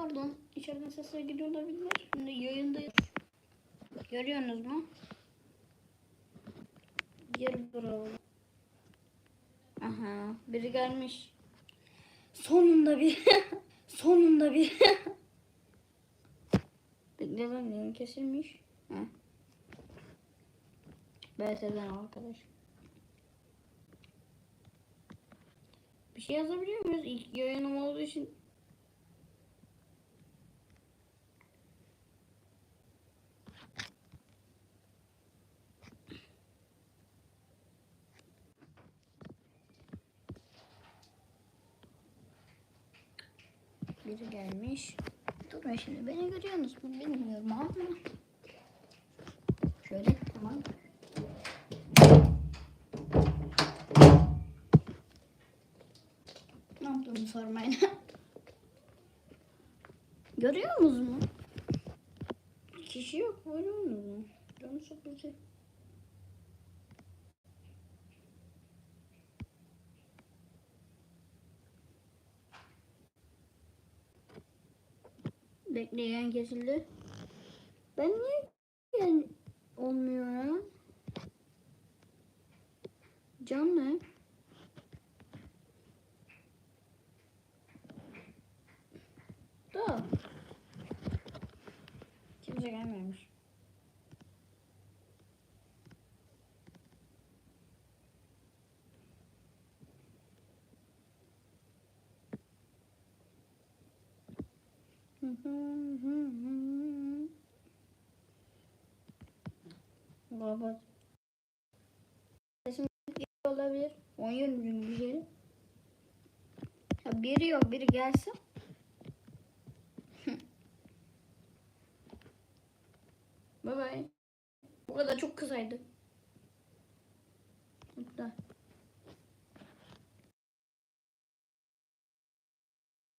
Pardon. İçeriden sesler geliyor olabilir. Şimdi yayındayız. Görüyorsunuz mu? Gir bravo. Aha. Biri gelmiş. Sonunda bir. Sonunda bir. Bekle lan yayın kesilmiş. Heh. BS'den arkadaş. Bir şey yazabiliyor muyuz? İlk yayınım olduğu için Biri gelmiş. Durma şimdi beni görüyorsunuz mu bilmiyorum ama. Şöyle tamam. Ne yaptığımı sormayın. Görüyor musunuz mu? Kişi yok görüyor musunuz mu? Canı çok güzel. Bekleyen kesildi. Ben niye yani olmuyor ya? Can ne? Da. Kimse gelmemiş. Baba. Geliyor olabilir. Bir şey. Ya biri yok biri gelsin. bye bye. Bu kadar çok kısaydı. Hatta